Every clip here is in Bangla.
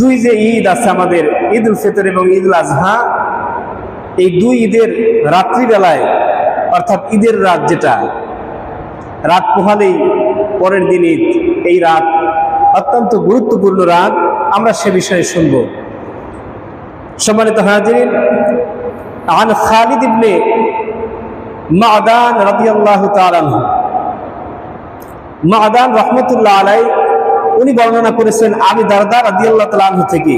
দুই যে ঈদ আছে আমাদের ঈদ উল ফিতর এবং ঈদ উল আজহা, এই দুই ঈদের রাত্রিবেলায়, অর্থাৎ ঈদের রাত যেটা, রাত পোহালেই পরের দিন ঈদ, এই রাত অত্যন্ত গুরুত্বপূর্ণ রাত, আমরা সে বিষয়ে শুনব। সম্মানিত হাজির আন খালিদ ইবনে মাদান রাদিয়াল্লাহু তাআলা মাদান রহমতুল্লাহ আলাই উনি বর্ণনা করেছেন আবি দারদা রাদিয়াল্লাহু তাআলা আনহু থেকে।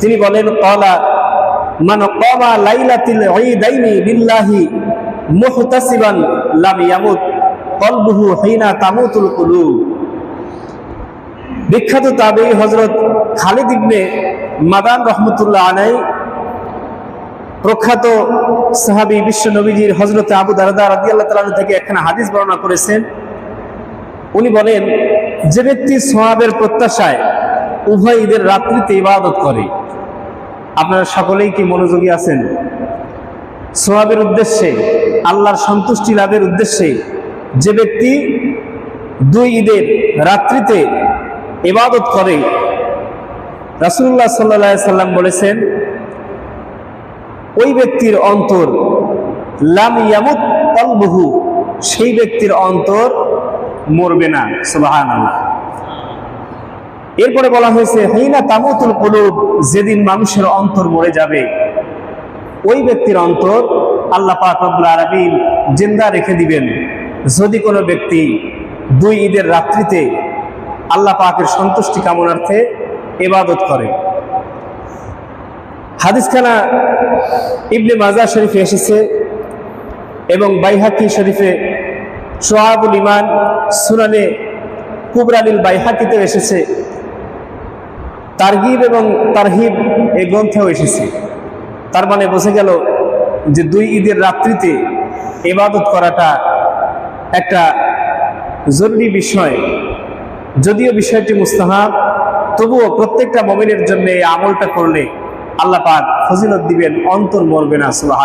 তিনি বলেন, ক্বালা, মান ক্বামা লাইলাতিল ঈদাইনি বিল্লাহি মুহতাসিবান লাম ইয়ামুত, কলবুহু হিনা তামুতুল কুলুব। বিখ্যাত তাবেঈ হযরত খালিদ ইবনে মাদান রহমতুল্লাহ আলাই প্রখ্যাত সাহাবী বিশ্ব নবীজির হযরত আবু দারদা রাদিয়াল্লাহু তাআলা আনহু থেকে একখানা হাদিস বর্ণনা করেছেন। উনি বলেন, যে ব্যক্তি সোহাবের প্রত্যাশায় উভয় ঈদের রাত্রিতে ইবাদত করে, আপনারা সকলেই কি মনোযোগী আছেন? সোহাবের উদ্দেশ্যে, আল্লাহর সন্তুষ্টি লাভের উদ্দেশ্যে যে ব্যক্তি দুই ঈদের রাত্রিতে ইবাদত করে রাসুল্লাহ সাল্লা সাল্লাম বলেছেন, ওই ব্যক্তির অন্তর লাম ইয়ামুত কলবহু, সেই ব্যক্তির অন্তর মরবে না সুবাহান এরপরে বলা হয়েছে, হিনা তামুতুল কুলুব যেদিন মানুষের অন্তর মরে যাবে, ওই ব্যক্তির অন্তর আল্লাহ পাক রব্বুল আলামিন জিন্দা রেখে দিবেন। যদি কোনো ব্যক্তি দুই ঈদের রাত্রিতে আল্লাহ পাকের সন্তুষ্টি কামনার্থে ইবাদত করে। হাদিসখানা ইবনে মাজা শরীফে এসেছে এবং বাইহাকি শরীফে সোহাবুল ইমান সুনানে কুবরালিল বাইহাকিতে এসেছে। তারগিব এবং তারহিব এই গ্রন্থেও এসেছে। তার মানে বোঝা গেল যে দুই ঈদের রাত্রিতে এবাদত করাটা একটা জরুরি বিষয়। যদিও বিষয়টি মুস্তাহাব, তবুও প্রত্যেকটা মমিনের জন্য এই আমলটা করলে আল্লাহ পাক ফজিলত দিবেন, অন্তর মরবে না সুবাহ